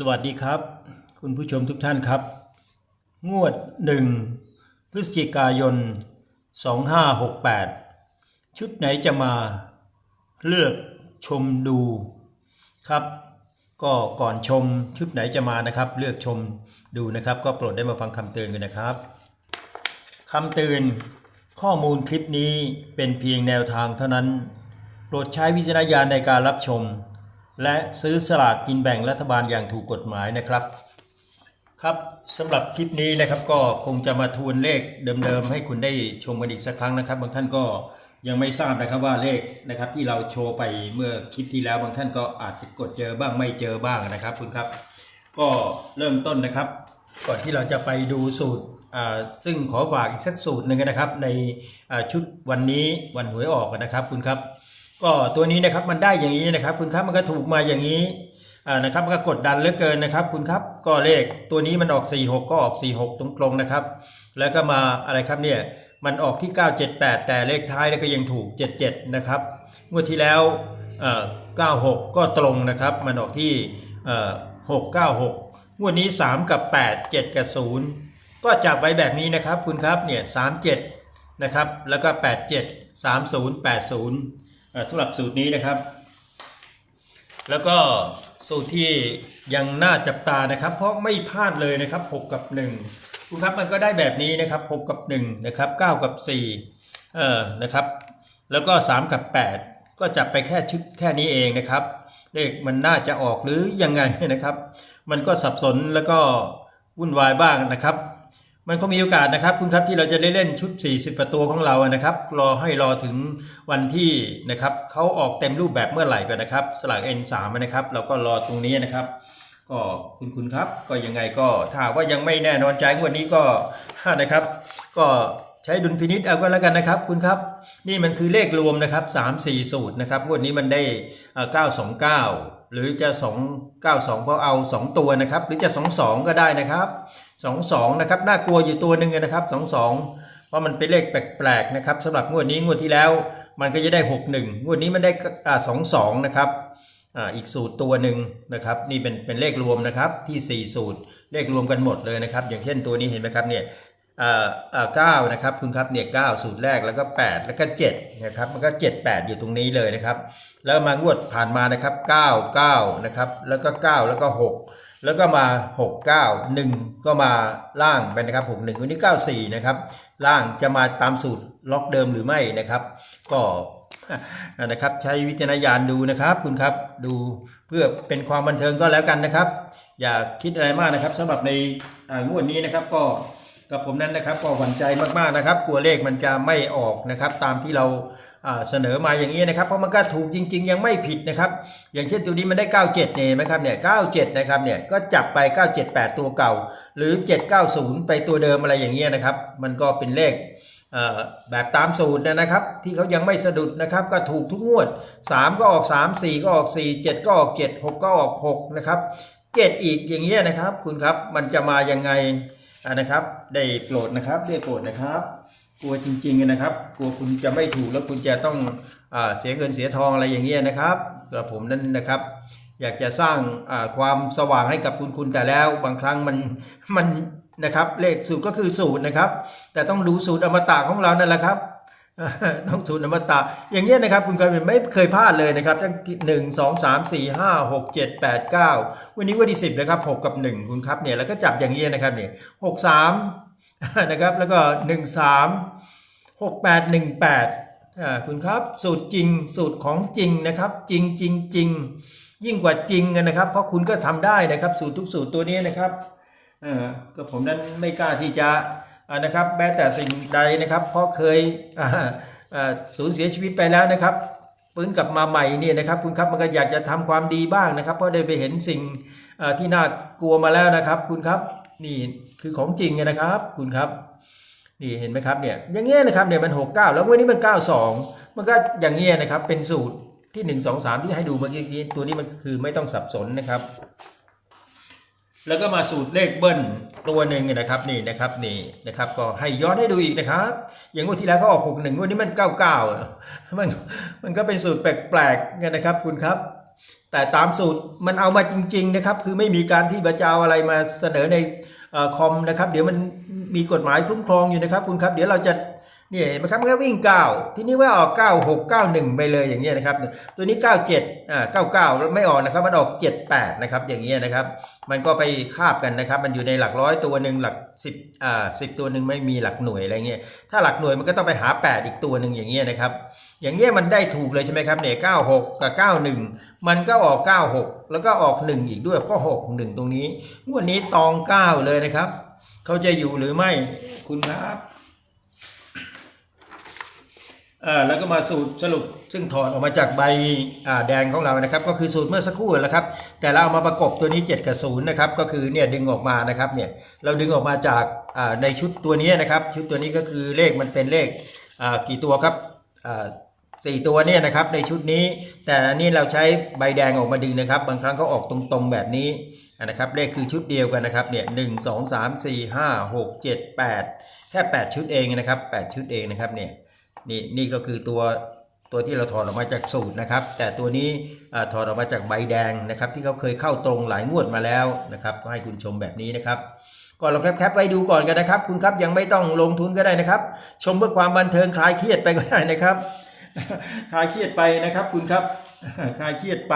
สวัสดีครับ คุณผู้ชมทุกท่านครับ งวด 1 พฤศจิกายน 2568 ชุดไหนจะมาเลือกชมดูครับ ก็ก่อนชมชุดไหนจะมานะครับ เลือกชมดูนะครับ ก็โปรดได้มาฟังคำเตือนกันนะครับคำเตือนข้อมูลคลิปนี้เป็นเพียงแนวทางเท่านั้น โปรดใช้วิจารณญาณในการรับชม และซื้อสลากกินแบ่งรัฐบาลอย่างถูกกฎหมายนะครับ ครับสำหรับคลิปนี้นะครับก็คงจะมาทวนเลขเดิมๆให้คุณได้ชมกันอีกสักครั้งนะครับ บางท่านก็ยังไม่ทราบนะครับว่าเลขนะครับที่เราโชว์ไปเมื่อคลิปที่แล้วบางท่านก็อาจจะกดเจอบ้างไม่เจอบ้างนะครับคุณครับ ก็เริ่มต้นนะครับ ก่อนที่เราจะไปดูสูตรอ่าซึ่งขอฝากอีกสักสูตรหนึ่งนะครับ ในชุดวันนี้วันหวยออกนะครับคุณครับ ก็ตัวนี้นะครับมันได้อย่างนี้นะครับ คุณครับมันก็ถูกมาอย่างนี้นะครับมันก็กดดันเหลือเกินนะครับ คุณครับก็เลขตัวนี้มันออก 46 ก็ออก 46 ตรงๆนะครับ แล้วก็มาอะไรครับเนี่ยมันออกที่ 978 แต่เลขท้ายแล้วก็ยังถูก 77 นะครับงวดที่แล้วเอ่อ96 ก็ตรงนะครับ มันออกที่เอ่อ696 งวดนี้ 3 กับ 8 7 กับ 0 ก็จับไว้แบบนี้นะครับ คุณครับเนี่ย37 นะครับ แล้วก็ 87 30 80 สำหรับสูตรนี้นะครับ แล้วก็สูตรที่ยังน่าจับตานะครับ เพราะไม่พลาดเลยนะครับ 6 กับ1คุณครับมันก็ได้แบบนี้นะครับ 6 กับ1นะครับ9 กับ4เออนะครับ แล้วก็ 3 กับ 8 ก็จับไปแค่ชุดแค่นี้เองนะครับ เลขมันน่าจะออกหรือยังไงนะครับ มันก็สับสนแล้วก็วุ่นวายบ้างนะครับ มันคงมีโอกาสนะครับคุณครับที่เราจะได้เล่นชุด 40 ประตูของเรานะครับ รอให้รอถึงวันที่นะครับเขาออกเต็มรูปแบบเมื่อไหร่ก่อนนะครับ สลาก N3 นะครับ เราก็รอตรงนี้นะครับ ก็คุณคุณครับ ก็ยังไงก็ถ้าว่ายังไม่แน่นอนใจวันนี้ก็นะครับ ก็ใช้ดุลพินิษเอาก็แล้วกันนะครับ คุณครับ นี่มันคือเลขรวมนะครับ3 4 สูตรนะครับงวดนี้มันได้ 929 หรือจะ 292 เพราะเอา 2 ตัวนะครับ หรือจะ 22 ก็ได้นะครับ 22นะครับน่ากลัวอยู่ตัวหนึ่งนะครับ22เพราะมันเป็นเลขแปลกๆนะครับสำหรับงวดนี้งวดที่แล้วมันก็จะได้61งงวดนี้มันได้อ่า22นะครับอ่าอีกสูตรตัวหนึ่งนะครับนี่เป็นเป็นเลขรวมนะครับที่4สูตรเลขรวมกันหมดเลยนะครับ อย่างเช่นตัวนี้เห็นไหมครับเนี่ยอ่าอ่าเก้านะครับคุณครับเนี่ยเก้าสูตรแรกแล้วก็ 8 แล้วก็7นะครับมันก็ 7 8 อยู่ตรงนี้เลยนะครับ แล้วมางวดผ่านมานะครับ 9 9นะครับแล้วก็ 9 แล้วก็ 6 แล้วก็มา 6 9 1 ก็มาล่างไปนะครับ 6 1วันนี้ 94 นะครับ ล่างจะมาตามสูตรล็อกเดิมหรือไม่นะครับ ก็นะครับใช้วิจารณญาณดูนะครับคุณครับดูเพื่อเป็นความบันเทิงก็แล้วกันนะครับ อย่าคิดอะไรมากนะครับสำหรับในงวดนี้นะครับ ก็กับผมนั้นนะครับก็หวั่นใจมากๆนะครับ กลัวเลขมันจะไม่ออกนะครับ ตามที่เรา เสนอมาอย่างนี้นะครับ เพราะมันก็ถูกจริง ๆ ยังไม่ผิดนะครับ อย่างเช่นตัวนี้มันได้ 97เนี่ยไหมครับเนี่ย97นะครับเนี่ยก็จับไป 978 ตัวเก่า หรือ 790 ไปตัวเดิมอะไรอย่างเงี้ยนะครับ มันก็เป็นเลขแบบตามสูตรนะครับ ที่เขายังไม่สะดุดนะครับ ก็ถูกทุกงวด 3 ก็ออก 3 4 ก็ออก 4 7 ก็ออก 7 6 ก็ออก 6 นะครับเจ็ดอีกอย่างเงี้ยนะครับ คุณครับมันจะมายังไงนะครับ ได้โปรดนะครับได้โปรดนะครับ กลัวจริง ๆนะครับ กลัวคุณจะไม่ถูกแล้วคุณจะต้องอเสียเงินเสียทองอะไรอย่างเงี้ยนะครับกระผมนั้นนะครับ อยากจะสร้างความสว่างให้กับคุณคุณแต่แล้วบางครั้งมันมันนะครับเลขสูตรก็คือสูตรนะครับ แต่ต้องดูสูตรอมตะของเรานั่นแหละครับต้องสูตรอมตะอย่างเงี้ยนะครับ คุณเคยไม่เคยพลาดเลยนะครับตั้งหนึ่งสองสามสี่ห้าหกเจ็ดแปดเก้าวันนี้วันที่สิบนะครับหกกับหนึ่งคุณครับเนี่ยแล้วก็จับอย่างเงี้ยนะครับเนี่ยหกสาม นะครับ แล้วก็หนึ่งสามหกแปดหนึ่งแปดอ่าคุณครับสูตรจริงสูตรของจริงนะครับ จริงจริงจริงยิ่งกว่าจริงนะครับ เพราะคุณก็ทำได้นะครับ สูตรทุกสูตรตัวนี้นะครับออก็ผมนั้นไม่กล้าที่จะอ่านะครับแม้แต่สิ่งใดนะครับ เพราะเคยอ่าอ่าสูญเสียชีวิตไปแล้วนะครับฟื้นกลับมาใหม่เนี่ยนะครับคุณครับมันก็อยากจะทำความดีบ้างนะครับ เพราะได้ไปเห็นสิ่งที่น่ากลัวมาแล้วนะครับ คุณครับ นี่คือของจริงนะครับ คุณครับ นี่เห็นไหมครับเนี่ยอย่างเงี้ยนะครับเนี่ยมัน6 9แล้ววันนี้มัน92มันก็อย่างเงี้ยนะครับ เป็นสูตรที่1 2 3ที่ให้ดูเมื่อกี้ตัวนี้มันคือไม่ต้องสับสนนะครับ แล้วก็มาสูตรเลขเบิ้ลตัวหนึ่งนะครับนี่นะครับนี่นะครับ ก็ให้ย้อนให้ดูอีกนะครับ อย่างงวดที่แล้วเขาออกหกหนึ่งวันนี้มันเก้าเก้ามันมันก็เป็นสูตรแปลกๆนะครับคุณครับ แต่ตามสูตรมันเอามาจริง ๆ นะครับ คือไม่มีการที่บรรจาอะไรมาเสนอในอคอมนะครับ เดี๋ยวมันมีกฎหมายคุ้มครองอยู่นะครับคุณครับ เดี๋ยวเราจะ นี่เห็นไหมครับมันก็วิ่ง 9 ทีนี้ว่าออก 9 6 9 1 ไปเลยอย่างเงี้ยนะครับ ตัวนี้ 97อ่า99ไม่ออกนะครับ มันออก 78 นะครับ อย่างเงี้ยนะครับ มันก็ไปคาบกันนะครับ มันอยู่ในหลักร้อยตัวหนึ่งหลัก 10อ่า10 ตัวหนึ่งไม่มีหลักหน่วยอะไรเงี้ย ถ้าหลักหน่วยมันก็ต้องไปหา 8 อีกตัวหนึ่งอย่างเงี้ยนะครับ อย่างเงี้ยมันได้ถูกเลยใช่ไหมครับเนี่ย96 กับ 91 มันก็ออก 96 แล้วก็ออก 1 อีกด้วยก็ 6 1 ตรงนี้งวดนี้ตอง 9 เลยนะครับ เขาจะอยู่หรือไม่คุณครับ แล้วก็มาสูตรสรุปซึ่งถอดออกมาจากใบอ่าแดงของเรานะครับ ก็คือสูตรเมื่อสักครู่แล้วครับ แต่เราเอามาประกบตัวนี้ 7 กับ0นะครับก็คือเนี่ยดึงออกมานะครับเนี่ยเราดึงออกมาจากอ่าในชุดตัวนี้นะครับ ชุดตัวนี้ก็คือเลขมันเป็นเลขอ่ากี่ตัวครับอ่าสี่ตัวเนี่ยนะครับในชุดนี้ แต่อันนี้เราใช้ใบแดงออกมาดึงนะครับ บางครั้งเขาออกตรงๆแบบนี้นะครับเลขคือชุดเดียวกันนะครับเนี่ยหนึ่งสองสามสี่ห้าหกเจ็ดแปดแค่แปดชุดเองนะครับแปดชุดเองนะครับเนี่ย นี่นี่ก็คือตัวตัวที่เราถอดออกมาจากสูตรนะครับ แต่ตัวนี้ถอดออกมาจากใบแดงนะครับ ที่เขาเคยเข้าตรงหลายงวดมาแล้วนะครับ ก็ให้คุณชมแบบนี้นะครับก่อนลองแคปๆไว้ดูก่อนกันนะครับ คุณครับยังไม่ต้องลงทุนก็ได้นะครับ ชมเพื่อความบันเทิงคลายเครียดไปก็ได้นะครับ คลายเครียดไปนะครับ คุณครับ คลายเครียดไป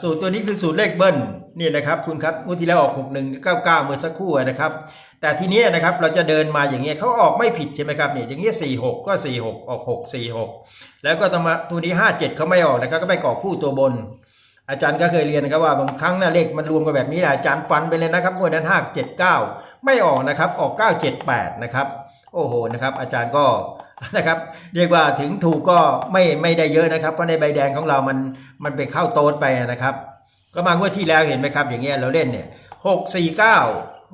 สูตรตัวนี้คือสูตรเลขเบิ้ลนี่นะครับคุณครับงวดที่แล้วออก 6 1 9 9เมื่อสักครู่นะครับ แต่ทีนี้นะครับเราจะเดินมาอย่างเงี้ยเขาออกไม่ผิดใช่ไหมครับเนี่ยอย่างเงี้ย4 6 ก็ 4 6 ออก 6 4 6 แล้วก็ต้องมาตัวนี้ 5 7เขาไม่ออกนะครับก็ไปก่อคู่ตัวบน อาจารย์ก็เคยเรียนนะครับว่าบางครั้งนะเลขมันรวมกันแบบนี้แหละอาจารย์ฟันไปเลยนะครับงวดนั้น5 7 9 ไม่ออกนะครับออก 9 7 8 นะครับโอ้โหนะครับอาจารย์ก็ นะครับเรียกว่าถึงถูกก็ไม่ไม่ได้เยอะนะครับ เพราะในใบแดงของเรามันมันไปเข้าโต๊ดไปนะครับ ก็มางวดที่แล้วเห็นไหมครับ อย่างเงี้ยเราเล่นเนี่ยหกสี่เก้า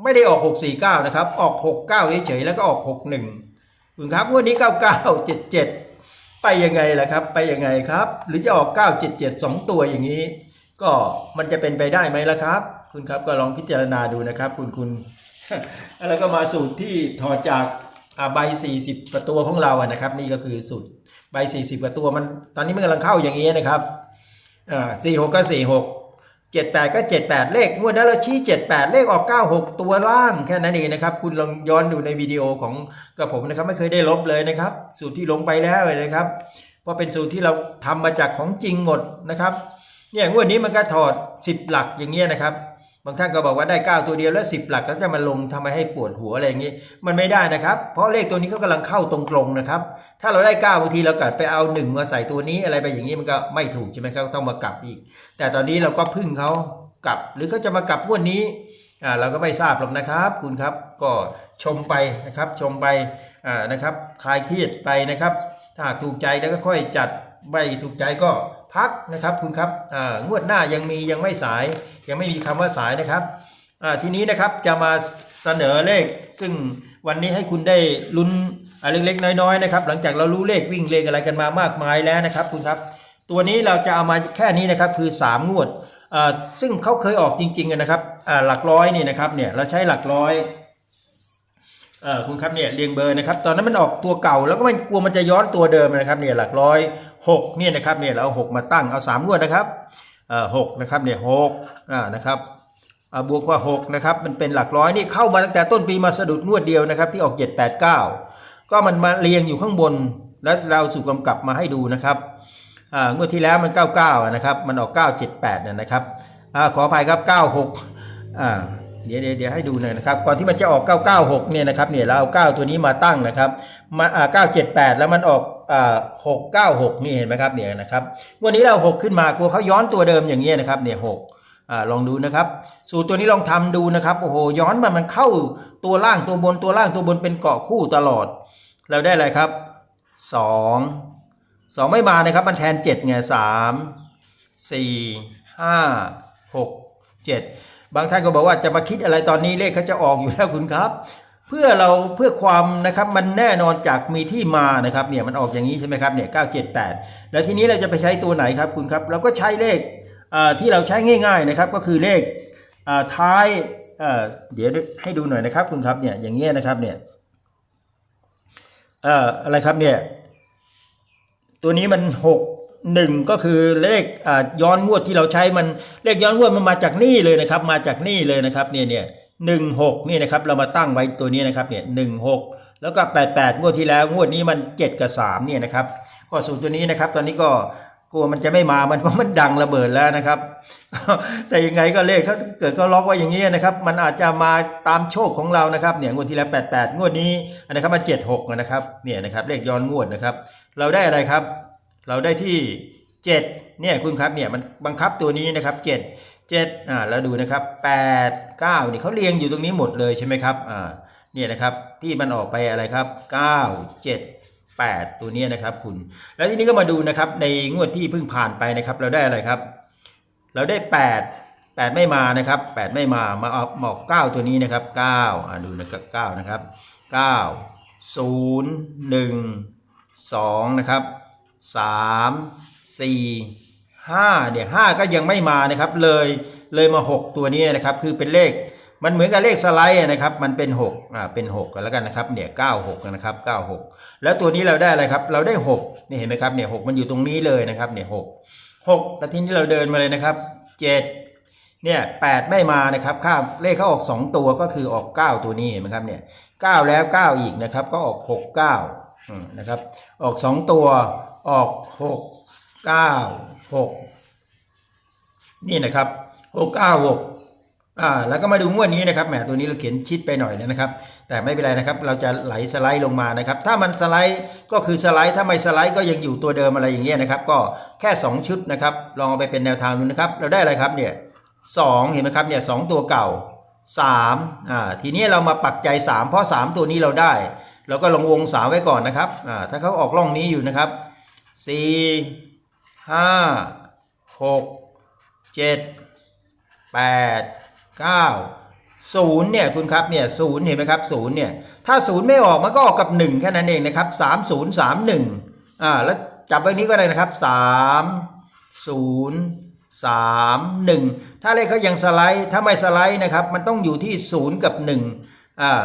ไม่ได้ออกหกสี่เก้านะครับ ออกหกเก้าเฉยๆแล้วก็ออกหกหนึ่งคุณครับงวดนี้เก้าเก้าเจ็ดเจ็ดไปยังไงล่ะครับ ไปยังไงครับ หรือจะออกเก้าเจ็ดเจ็ดสองตัวอย่างนี้ ก็มันจะเป็นไปได้ไหมล่ะครับ คุณครับก็ลองพิจารณาดูนะครับ คุณคุณแล้วก็มาสูตรที่ถอดจาก ใบ 40 กว่าตัวของเราอะนะครับ นี่ก็คือสูตรใบ 40 กว่าตัวมัน ตอนนี้มันกำลังเข้าอย่างนี้นะครับอ่า46ก็46 78ก็78เลขงวดนั้นเราชี้78เลขออก96ตัวล่างแค่นั้นเองนะครับ คุณลองย้อนดูในวิดีโอของกับผมนะครับ ไม่เคยได้ลบเลยนะครับ สูตรที่ลงไปแล้วเลยนะครับ เพราะเป็นสูตรที่เราทำมาจากของจริงหมดนะครับ เนี่ยงวดนี้มันก็ถอด10หลักอย่างเงี้ยนะครับ บางท่านก็บอกว่าได้ 9 ตัวเดียวแล้ว 10 หลักแล้วจะมาลงทำไมให้ปวดหัวอะไรอย่างงี้ มันไม่ได้นะครับ เพราะเลขตัวนี้เขากำลังเข้าตรงๆนะครับ ถ้าเราได้ 9 บางทีเรากัดไปเอา 1 มาใส่ตัวนี้อะไรไปอย่างนี้มันก็ไม่ถูกใช่ไหมครับต้องมากลับอีก แต่ตอนนี้เราก็พึ่งเขากลับ หรือเขาจะมากลับงวดนนี้อ่าเราก็ไม่ทราบหรอกนะครับ คุณครับก็ชมไปนะครับชมไปอ่านะครับคลายเครียดไปนะครับ ถ้าถูกใจแล้วก็ค่อยจัดไม่ถูกใจก็ พักนะครับคุณครับงวดหน้ายังมียังไม่สาย ยังไม่มีคำว่าสายนะครับทีนี้นะครับจะมาเสนอเลข ซึ่งวันนี้ให้คุณได้ลุ้นเล็กๆน้อยๆนะครับ หลังจากเรารู้เลขวิ่งเลขอะไรกันมามากมายแล้วนะครับคุณครับ ตัวนี้เราจะเอามาแค่นี้นะครับคือ 3 งวดซึ่งเขาเคยออกจริงๆนะครับหลักร้อยนี่นะครับเนี่ยเราใช้หลักร้อย เออคุณครับเนี่ยเรียงเบอร์นะครับ ตอนนั้นมันออกตัวเก่าแล้วก็มันกลัวมันจะย้อนตัวเดิมนะครับเนี่ยหลักร้อยหกเนี่ยนะครับเนี่ยเราเอาหกมาตั้งเอาสามงวดนะครับเออหกนะครับเนี่ยหกอ่านะครับอ่าบวกว่าหกนะครับมันเป็นหลักร้อยนี่เข้ามาตั้งแต่ต้นปีมาสะดุดงวดเดียวนะครับ ที่ออกเจ็ดแปดเก้าก็มันมาเรียงอยู่ข้างบนแล้วเราสู่กำกับมาให้ดูนะครับอ่างวดที่แล้วมัน 99อะนะครับ มันออก 978 นะนะครับอ่าขออภัยครับ 96อ่า เดี๋ยวเดี๋ยวให้ดูหน่อยนะครับก่อนที่มันจะออก 996 เนี่ยนะครับเนี่ยเราเอา9ตัวนี้มาตั้งนะครับมาอ่า978 แล้วมันออกอ่า696 นี่เห็นไหมครับเนี่ยนะครับวันนี้เรา 6 ขึ้นมากลัวเขาย้อนตัวเดิมอย่างเงี้ยนะครับเนี่ย6อ่าลองดูนะครับ สูตรตัวนี้ลองทำดูนะครับโอ้โหย้อนมามันเข้าตัวล่างตัวบนตัวล่างตัวบนเป็นเกาะคู่ตลอด เราได้อะไรครับ 2 2 ไม่มานะครับ มันแทน7ไง3สี่ห้าหกเจ็ด บางท่านก็บอกว่าจะมาคิดอะไรตอนนี้เลขเขาจะออกอยู่แล้วคุณครับ เพื่อเราเพื่อความนะครับมันแน่นอนจากมีที่มานะครับเนี่ยมันออกอย่างนี้ใช่ไหมครับเนี่ยเก้าเจ็ดแปดแล้วทีนี้เราจะไปใช้ตัวไหนครับคุณครับเราก็ใช้เลขที่เราใช้ง่าย ๆนะครับ ก็คือเลขท้ายเเดี๋ยวให้ดูหน่อยนะครับคุณครับเนี่ยอย่างเงี้ยนะครับเนี่ยออะไรครับเนี่ยตัวนี้มันหก หนึ่งก็คือเลขย้อนงวดที่เราใช้มันเลขย้อนงวดมันมาจากนี่เลยนะครับ มาจากนี่เลยนะครับเนี่ยเนี่ยหนึ่งหกนี่นะครับเรามาตั้งไว้ตัวนี้นะครับเนี่ยหนึ่งหกแล้วก็แปดแปดงวดที่แล้วงวดนี้มันเจ็ดกับสามเนี่ยนะครับก็สูตรตัวนี้นะครับ ตอนนี้ก็กลัวมันจะไม่มา มันเพราะมันดังระเบิดแล้วนะครับ แต่ยังไงก็เลขเขาเกิดเขาล็อกไว้อย่างนี้นะครับ มันอาจจะมาตามโชคของเรานะครับเนี่ยงวดที่แล้วแปดแปดงวดนี้นะครับมาเจ็ดหกนะครับเนี่ยนะครับเลขย้อนงวดนะครับ เราได้อะไรครับ เราได้ที่เจ็ดเนี่ยคุณครับเนี่ยมันบังคับตัวนี้นะครับเจ็ดเจ็ดอ่าแล้วดูนะครับแปดเก้านี่เขาเรียงอยู่ตรงนี้หมดเลยใช่ไหมครับอ่าเนี่ยนะครับที่มันออกไปอะไรครับเก้าเจ็ดแปดตัวนี้นะครับคุณ แล้วทีนี้ก็มาดูนะครับในงวดที่เพิ่งผ่านไปนะครับ เราได้อะไรครับ เราได้แปดแปดไม่มานะครับแปดไม่มามาเอาหมอกเก้าตัวนี้นะครับเก้าอ่าดูนะครับเก้านะครับเก้าศูนย์หนึ่งสองนะครับ สามสี่ห้าเนี่ยห้าก็ยังไม่มานะครับเลยเลยมาหกตัวนี้นะครับคือเป็นเลขมันเหมือนกับเลขสไลด์นะครับมันเป็นหกอ่าเป็นหกกันแล้วกันนะครับเนี่ยเก้าหกนะครับเก้าหกแล้วตัวนี้เราได้อะไรครับเราได้หกนี่เห็นไหมครับเนี่ยหกมันอยู่ตรงนี้เลยนะครับเนี่ยหกหกแล้วทีนี้เราเดินมาเลยนะครับเจ็ดเนี่ยแปดไม่มานะครับข้ามเลขเขาออกสองตัวก็คือออกเก้าตัวนี้เห็นไหมครับเนี่ยเก้าแล้วเก้าอีกนะครับก็ออกหกเก้านะครับออกสองตัว ออกหกเก้าหกนี่นะครับหกเก้าหกอ่าแล้วก็มาดูงวดนี้นะครับแหมตัวนี้เราเขียนชิดไปหน่อยนะครับ แต่ไม่เป็นไรนะครับ เราจะไหลสไลด์ลงมานะครับ ถ้ามันสไลด์ก็คือสไลด์ถ้าไม่สไลด์ก็ยังอยู่ตัวเดิมอะไรอย่างเงี้ยนะครับ ก็แค่ 2 ชุดนะครับ ลองเอาไปเป็นแนวทางดูนะครับ เราได้อะไรครับเนี่ยสองเห็นไหมครับเนี่ยสองตัวเก่า3อ่าทีนี้เรามาปักใจ 3 เพราะ 3 ตัวนี้เราได้ เราก็ลงวงสามไว้ก่อนนะครับอ่าถ้าเขาออกร่องนี้อยู่นะครับ 4 5 6 7แปดเก้าศูนย์เนี่ยคุณครับเนี่ยศูนย์เห็นไหมครับศูนย์เนี่ยถ้าศูนย์ไม่ออกมันก็ออกกับหนึ่งแค่นั้นเองนะครับสามศูนย์สามหนึ่งอ่าแล้วจับไว้นี้ก็ได้นะครับสามศูนย์สามหนึ่งถ้าเลขเขายังสไลด์ถ้าไม่สไลด์นะครับ มันต้องอยู่ที่ศูนย์กับหนึ่งอ่า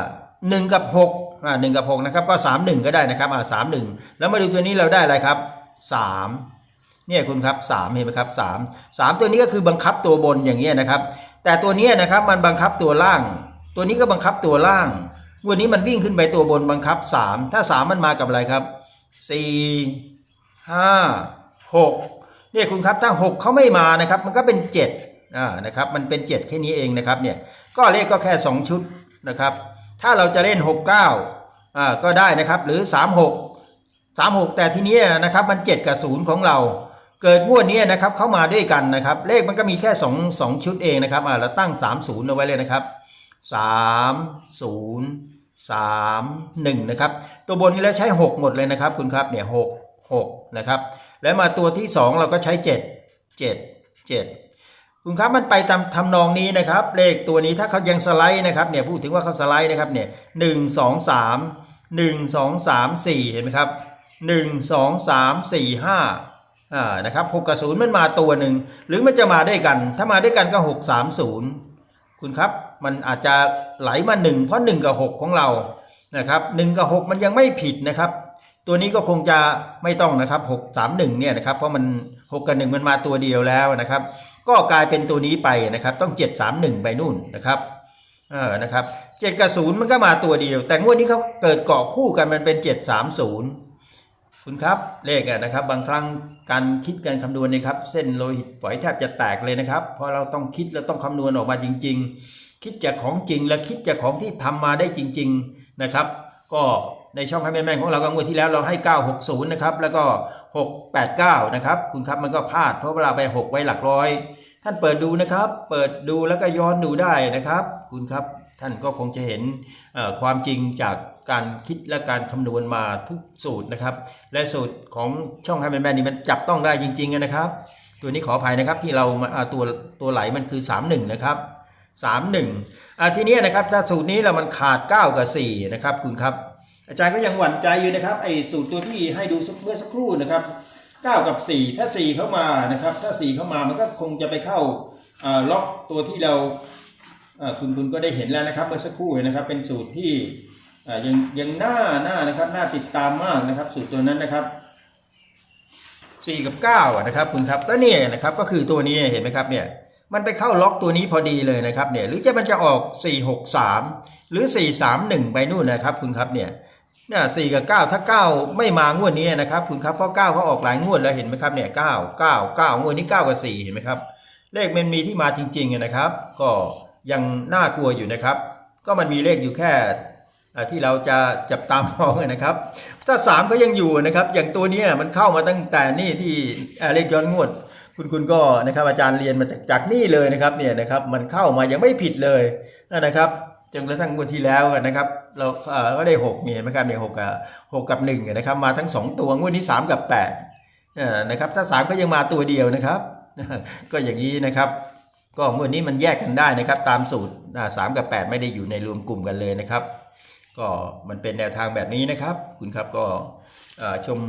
หนึ่งกับหกอ่าหนึ่งกับหกนะครับก็สามหนึ่งก็ได้นะครับอ่าสามหนึ่งแล้วมาดูตัวนี้เราได้อะไรครับ สามเนี่ยคุณครับสามเห็นไหมครับสามสามตัวนี้ก็คือบังคับตัวบนอย่างเงี้ยนะครับ แต่ตัวนี้นะครับมันบังคับตัวล่าง ตัวนี้ก็บังคับตัวล่างวันนี้มันวิ่งขึ้นไปตัวบนบังคับสามถ้าสามมันมากับอะไรครับสี่ห้าหกเนี่ยคุณครับถ้าหกเขาไม่มานะครับ มันก็เป็นเจ็ดอ่านะครับมันเป็นเจ็ดแค่นี้เองนะครับเนี่ยก็เลขก็แค่สองชุดนะครับ ถ้าเราจะเล่นหกเก้าอ่าก็ได้นะครับหรือสามหกสามหกแต่ทีนี้นะครับมันเจ็ดกับศูนย์ของเรา เกิดงวดนี้นะครับเข้ามาด้วยกันนะครับ เลขมันก็มีแค่สองชุดเองนะครับอ่าเราตั้งสามศูนย์เอาไว้เลยนะครับสามศูนย์สามหนึ่งนะครับตัวบนนี้แล้วใช้หกหมดเลยนะครับ คุณครับเนี่ยหกหกนะครับแล้วมาตัวที่สองเราก็ใช้เจ็ดเจ็ดเจ็ดคุณครับมันไปตามทำนองนี้นะครับ เลขตัวนี้ถ้าเขายังสไลด์นะครับเนี่ยพูดถึงว่าเขาสไลด์นะครับเนี่ยหนึ่งสองสามหนึ่งสองสามสี่เห็นไหมครับ หนึ่งสองสามสี่ห้าอ่านะครับหกกับศูนย์มันมาตัวหนึ่งหรือมันจะมาด้วยกัน ถ้ามาด้วยกันก็หกสามศูนย์คุณครับมันอาจจะไหลมาหนึ่งเพราะหนึ่งกับหกของเรานะครับหนึ่งกับหกมันยังไม่ผิดนะครับ ตัวนี้ก็คงจะไม่ต้องนะครับหกสามหนึ่งเนี่ยนะครับเพราะมันหกกับหนึ่งมันมาตัวเดียวแล้วนะครับ ก็กลายเป็นตัวนี้ไปนะครับ ต้องเจ็ดสามหนึ่งไปนู่นนะครับเออนะครับเจ็ดกับศูนย์มันก็มาตัวเดียว แต่งวดนี้เขาเกิดเกาะคู่กันมันเป็นเจ็ดสามศูนย์ คุณครับเลขนะครับ บางครั้งการคิดการคำนวณเนะครับ เส้นโลหิตฝอยแทบจะแตกเลยนะครับ เพราะเราต้องคิดแล้วต้องคำนวณออกมาจริง ๆ คิดจากของจริงและคิดจากของที่ทำมาได้จริง ๆนะครับ ก็ในช่องให้แม่ๆของเราก็งวดที่แล้วเราให้ 960 นะครับ แล้วก็ 689 นะครับ คุณครับมันก็พลาดเพราะเวลาไป 6 ไว้หลักร้อย ท่านเปิดดูนะครับ เปิดดูแล้วก็ย้อนดูได้นะครับ คุณครับท่านก็คงจะเห็นความจริงจาก การคิดและการคำนวณมาทุกสูตรนะครับ และสูตรของช่องให้แม่นๆนี่มันจับต้องได้จริงๆนะครับ ตัวนี้ขออภัยนะครับที่เรามาตัวตัวไหลมันคือ 31 นะครับ31อ่าทีนี้นะครับถ้าสูตรนี้เรามันขาด 9 กับ 4 นะครับคุณครับ อาจารย์ก็ยังหวั่นใจอยู่นะครับไอ้สูตรตัวที่ให้ดูเมื่อสักครู่นะครับ 9 กับ 4 ถ้า 4 เข้ามานะครับ ถ้า 4 เข้ามามันก็คงจะไปเข้าล็อกตัวที่เราคุณคุณก็ได้เห็นแล้วนะครับเมื่อสักครู่นะครับเป็นสูตรที่ ยังยังน่าหน่านะครับหน่าติดตามมากนะครับสูตรตัวนั้นนะครับ4กับ9อะนะครับคุณครับแล้วเนี่ยนะครับก็คือตัวนี้เห็นไหมครับเนี่ยมันไปเข้าล็อกตัวนี้พอดีเลยนะครับเนี่ยหรือจะมันจะออก 4 6 3 หรือ 4 3 1 ไปนู่นนะครับคุณครับเนี่ยเนี่ย4กับ9ถ้า9ไม่มางวดนี้นะครับคุณครับเพราะ9เขาออกหลายงวดแล้วเห็นไหมครับเนี่ย9 9 9งวดนี้9กับ4เห็นไหมครับ เลขมันมีที่มาจริงๆนะครับ ก็ยังน่ากลัวอยู่นะครับ ก็มันมีเลขอยู่แค่ ที่เราจะจับตามองนะครับ ถ้าสามก็ยังอยู่นะครับ อย่างตัวนี้มันเข้ามาตั้งแต่นี่ที่เลขย้อนงวด คุณคุณก็นะครับอาจารย์เรียนมาจากจากนี่เลยนะครับเนี่ยนะครับมันเข้ามายังไม่ผิดเลยนะครับจนกระทั่งงวดที่แล้วนะครับ เราก็ได้หกเนี่ยนไหมครับเนี่ยหกกับหกับหนึ่งนะครับมาทั้งสองตัวงวดนี้สามกับแปดนะครับถ้าสามก็ยังมาตัวเดียวนะครับ ก็อย่างนี้นะครับก็งวดนี้มันแยกกันได้นะครับ ตามสูตรสามกับแปดไม่ได้อยู่ในรวมกลุ่มกันเลยนะครับ ก็มันเป็นแนวทางแบบนี้นะครับ คุณครับก็ชม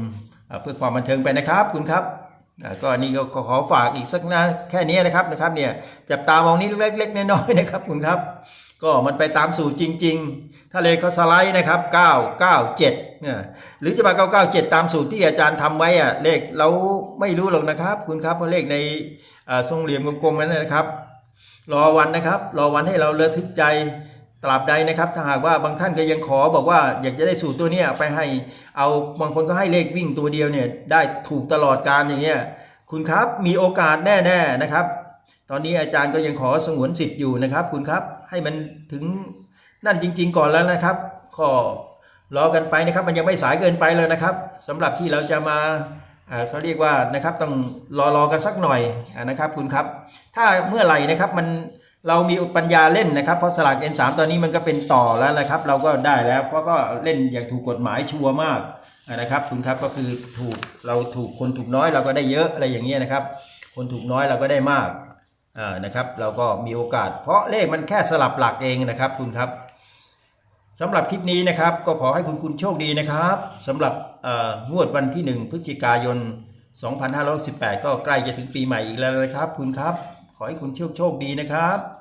เพื่อความบันเทิงไปนะครับ คุณครับก็นี่ก็ขอฝากอีกสักนะแค่นี้นะครับนะครับเนี่ยจับตามองนี้เล็ก ๆ น้อยๆนะครับ คุณครับ ก็มันไปตามสูตรจริง ๆ ถ้าเลยเขาสไลด์นะครับ9 9 7เนี่ยหรือจะมา 997 ตามสูตรที่อาจารย์ทำไว้อะเลขเราไม่รู้หรอกนะครับ คุณครับเพราะเลขในอ่าทรงเหลี่ยมกลมๆนั้นนะครับ รอวันนะครับ รอวันให้เราเลิกทึกใจ ตราบใดนะครับถ้าหากว่าบางท่านก็ยังขอบอกว่าอยากจะได้สูตรตัวนี้ไปให้เอาบางคนก็ให้เลขวิ่งตัวเดียวเนี่ยได้ถูกตลอดการอย่างเงี้ยคุณครับมีโอกาสแน่ๆนะครับ ตอนนี้อาจารย์ก็ยังขอสงวนสิทธิ์อยู่นะครับ คุณครับให้มันถึงนั่นจริง ๆ ก่อนแล้วนะครับก็รอกันไปนะครับ มันยังไม่สายเกินไปเลยนะครับสำหรับที่เราจะมาเขาเรียกว่านะครับต้องรอรอกันสักหน่อยอานะครับ คุณครับ ถ้าเมื่อไหร่นะครับมัน เรามีปัญญาเล่นนะครับ เพราะสลาก N3 ตอนนี้มันก็เป็นต่อแล้วนะครับ เราก็ได้แล้ว เพราะก็เล่นอย่างถูกกฎหมายชัวร์มากนะครับคุณครับก็คือถูกเราถูกคนถูกน้อยเราก็ได้เยอะอะไรอย่างเงี้ยนะครับ คนถูกน้อยเราก็ได้มากนะครับ เราก็มีโอกาส เพราะเลขมันแค่สลับหลักเองนะครับคุณครับสำหรับคลิปนี้นะครับ ก็ขอให้คุณคุณโชคดีนะครับสำหรับงวดวันที่ 1 พฤศจิกายน 2518 ก็ใกล้จะถึงปีใหม่อีกแล้วนะครับคุณครับ ขอให้คุณโชคโชคดีนะครับ